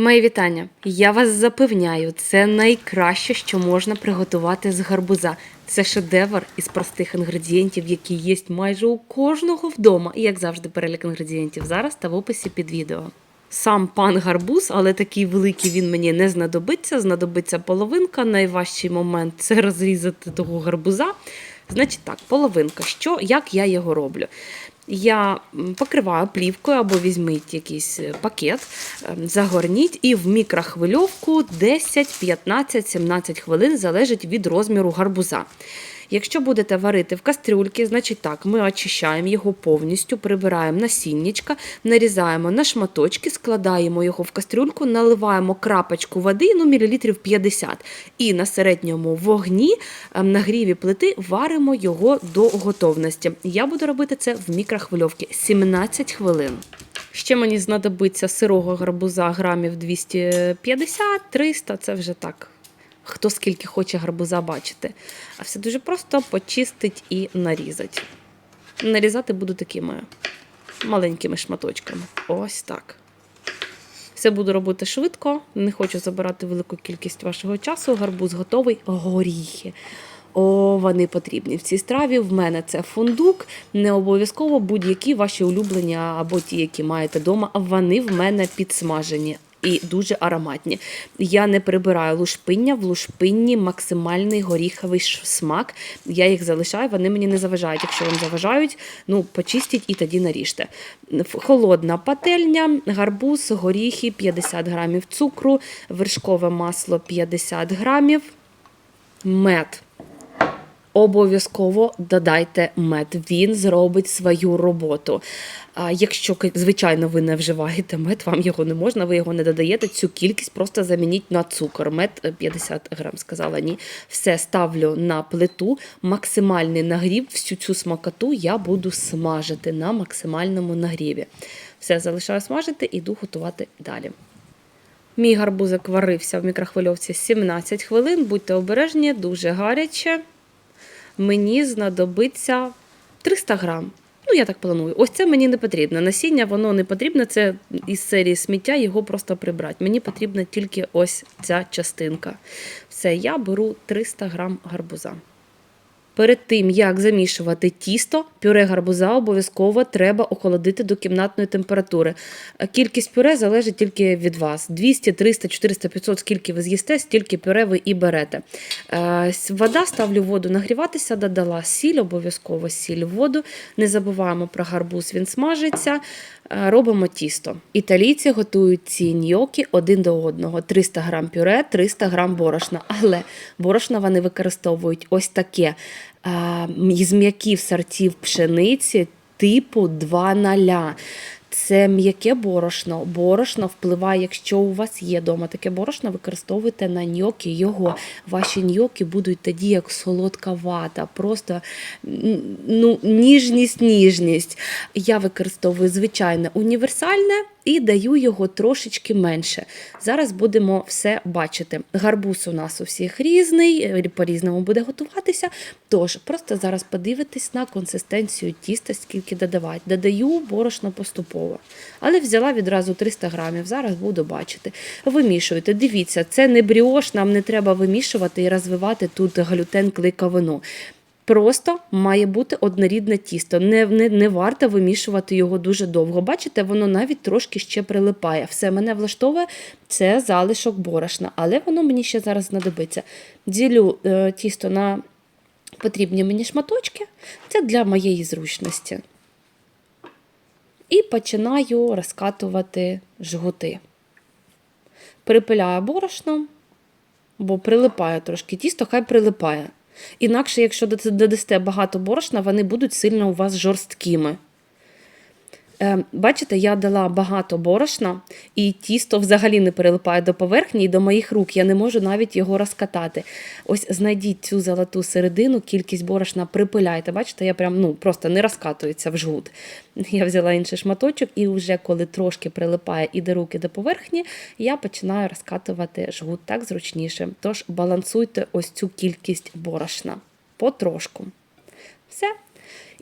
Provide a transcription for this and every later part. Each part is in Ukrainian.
Мої вітання. Я вас запевняю, це найкраще, що можна приготувати з гарбуза. Це шедевр із простих інгредієнтів, які є майже у кожного вдома. І як завжди, перелік інгредієнтів зараз та в описі під відео. Сам пан гарбуз, але такий великий він мені не знадобиться. Знадобиться половинка. Найважчий момент це розрізати того гарбуза. Значить так, половинка. Що, як я його роблю? Я покриваю плівкою або візьміть якийсь е, пакет, ем, загорніть і в мікрохвильовку 10, 15, 17 хвилин залежить від розміру гарбуза. Якщо будете варити в кастрюльці, значить так, ми очищаємо його повністю, прибираємо насіннячка, нарізаємо на шматочки, складаємо його в кастрюльку, наливаємо крапочку води, ну, мілілітрів 50. І на середньому вогні ем, на гріві плити варимо його до готовності. Я буду робити це в мікрохвильовці 17 хвилин. Ще мені знадобиться сирого гарбуза грамів 250-300, це вже так. Хто скільки хоче гарбуза бачити. А все дуже просто почистить і нарізать. Нарізати буду такими маленькими шматочками. Ось так. Все буду робити швидко, не хочу забирати велику кількість вашого часу. Гарбуз готовий. Горіхи. О, вони потрібні в цій страві. В мене це фундук. Не обов'язково будь-які ваші улюблені або ті, які маєте вдома. Вони в мене підсмажені. І дуже ароматні. Я не прибираю лушпиння, в лушпинні максимальний горіховий смак. Я їх залишаю, вони мені не заважають. Якщо вам заважають, ну почистіть і тоді наріжте. Холодна пательня, гарбуз, горіхи, 50 грамів цукру, вершкове масло 50 грамів, мед. Обов'язково додайте мед, він зробить свою роботу. А якщо, звичайно, ви не вживаєте мед, вам його не можна, ви його не додаєте. Цю кількість просто замініть на цукор. Мед е, 50 грам, сказала ні. Все ставлю на плиту, максимальний нагрів, всю цю смакоту я буду смажити на максимальному нагріві. Все залишаю смажити, іду готувати далі. Мій гарбузик варився в мікрохвильовці 17 хвилин. Будьте обережні, дуже гаряче. Мені знадобиться 300 грам. Ну, я так планую. Ось це мені не потрібно. Насіння воно не потрібно, це із серії сміття, його просто прибрати. Мені потрібна тільки ось ця частинка. Все, я беру 300 грам гарбуза. Перед тим, як замішувати тісто, пюре гарбуза обов'язково треба охолодити до кімнатної температури. Е, Кількість пюре залежить тільки від вас. 200, 300, 400, 500, скільки ви з'їсте, стільки пюре ви і берете. Е, Вода ставлю воду нагріватися, додала сіль, обов'язково сіль в воду. Не забуваємо про гарбуз, він смажиться. Е, Робимо тісто. Італійці готують ці ньокі один до одного: 300 грам пюре, 300 грам борошна. Але борошна вони використовують ось таке е, з м'яків сортів пшениці типу 2 0 це м'яке борошно. Борошно впливає, якщо у вас є вдома таке борошно, використовуйте на ньокі його. Ваші ньокі будуть тоді як солодка вата, просто ну, ніжність, ніжність. Я використовую звичайне універсальне і даю його трошечки менше. Зараз будемо все бачити. Гарбуз у нас у всіх різний, е, по-різному буде готуватися. Тож, просто зараз подивитись на консистенцію тіста, скільки додавати. Додаю борошно поступово. Але взяла відразу 300 грамів. Зараз буду бачити. Вимішуйте. Дивіться, це не бріош, нам не треба вимішувати і розвивати тут глютен клейковину. Просто має бути однорідне тісто. Не, не, не варто вимішувати його дуже довго. Бачите, воно навіть трошки ще прилипає. Все мене влаштовує, це залишок борошна, але воно мені ще зараз знадобиться. Ділю е, тісто на потрібні мені шматочки. Це для моєї зручності. І починаю розкатувати жгути. Припиляю борошном, бо прилипає трошки тісто, хай прилипає. Інакше, якщо дода- додасте багато борошна, вони будуть сильно у вас жорсткими. Е, Бачите, я дала багато борошна, і тісто взагалі не прилипає до поверхні і до моїх рук. Я не можу навіть його розкатати. Ось знайдіть цю золоту середину, кількість борошна припиляйте. Бачите, я прям ну, просто не розкатується в жгут. Я взяла інший шматочок, і вже коли трошки прилипає і до руки до поверхні, я починаю розкатувати жгут так зручніше. Тож балансуйте ось цю кількість борошна потрошку. Все.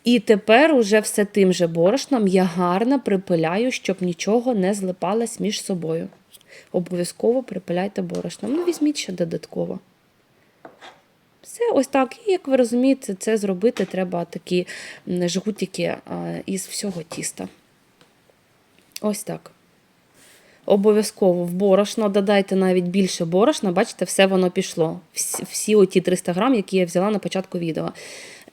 І тепер уже все тим же борошном я гарно припиляю, щоб нічого не злипалось між собою. Обов'язково припиляйте борошном. Ну, візьміть ще додатково. Все, ось так. І як ви розумієте, це зробити треба такі жгутики із всього тіста. Ось так. Обов'язково в борошно додайте навіть більше борошна, бачите, все воно пішло. Всі, оті 300 грам, які я взяла на початку відео.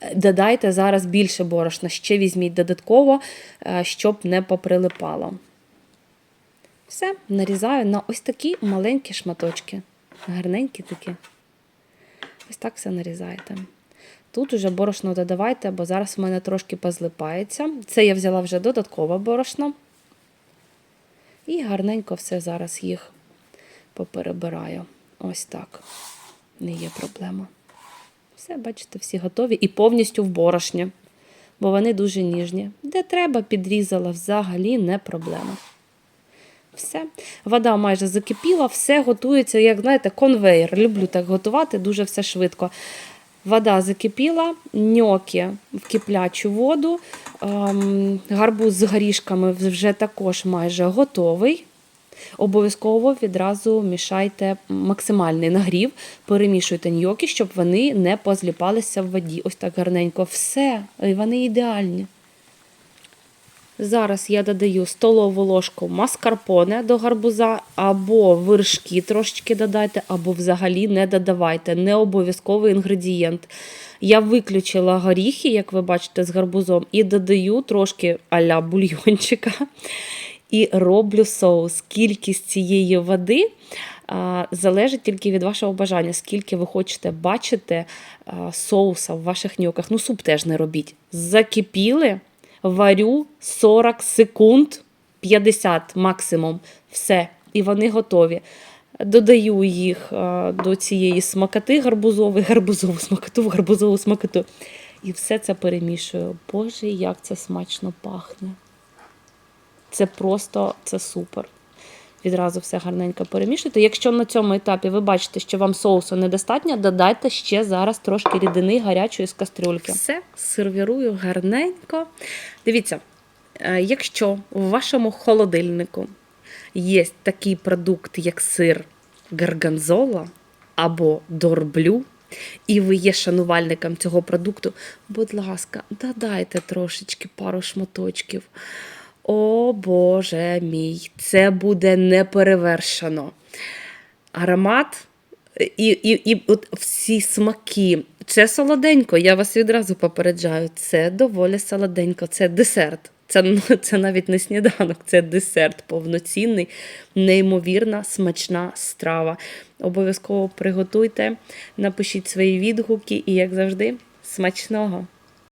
Е, Додайте зараз більше борошна, ще візьміть додатково, е, щоб не поприлипало. Все, нарізаю на ось такі маленькі шматочки. Гарненькі такі. Ось так все нарізаєте. Тут уже борошно додавайте, бо зараз в мене трошки позлипається. Це я взяла вже додаткове борошно. І гарненько все зараз їх поперебираю. Ось так. Не є проблема. Все, бачите, всі готові і повністю в борошні, бо вони дуже ніжні. Де треба, підрізала, взагалі не проблема. Все. Вода майже закипіла, все готується, як знаєте, конвейер. Люблю так готувати, дуже все швидко. Вода закипіла, ньоки в киплячу воду. Ем, гарбуз з горішками вже також майже готовий. Обов'язково відразу мішайте максимальний нагрів, перемішуйте ньоки, щоб вони не позліпалися в воді. Ось так гарненько. Все, і вони ідеальні. Зараз я додаю столову ложку маскарпоне до гарбуза, або вершки трошечки додайте, або взагалі не додавайте. Не обов'язковий інгредієнт. Я виключила горіхи, як ви бачите, з гарбузом, і додаю трошки аля бульйончика. І роблю соус. Кількість цієї води а, залежить тільки від вашого бажання, скільки ви хочете бачити а, соуса в ваших ньоках. Ну, суп теж не робіть. Закипіли варю 40 секунд, 50 максимум. Все. І вони готові. Додаю їх до цієї смакоти гарбузової, гарбузову смакоту, гарбузову смакоту. І все це перемішую. Боже, як це смачно пахне. Це просто це супер. Відразу все гарненько перемішуйте. Якщо на цьому етапі ви бачите, що вам соусу недостатньо, додайте ще зараз трошки рідини гарячої з кастрюльки. Все, сервірую гарненько. Дивіться, е, якщо в вашому холодильнику є такий продукт, як сир гарганзола або дорблю, і ви є шанувальником цього продукту, будь ласка, додайте трошечки пару шматочків. О Боже мій, це буде неперевершено. Аромат і, і, і от всі смаки. Це солоденько, я вас відразу попереджаю. Це доволі солоденько, це десерт. Це, це навіть не сніданок, це десерт повноцінний, неймовірна, смачна страва. Обов'язково приготуйте, напишіть свої відгуки і, як завжди, смачного!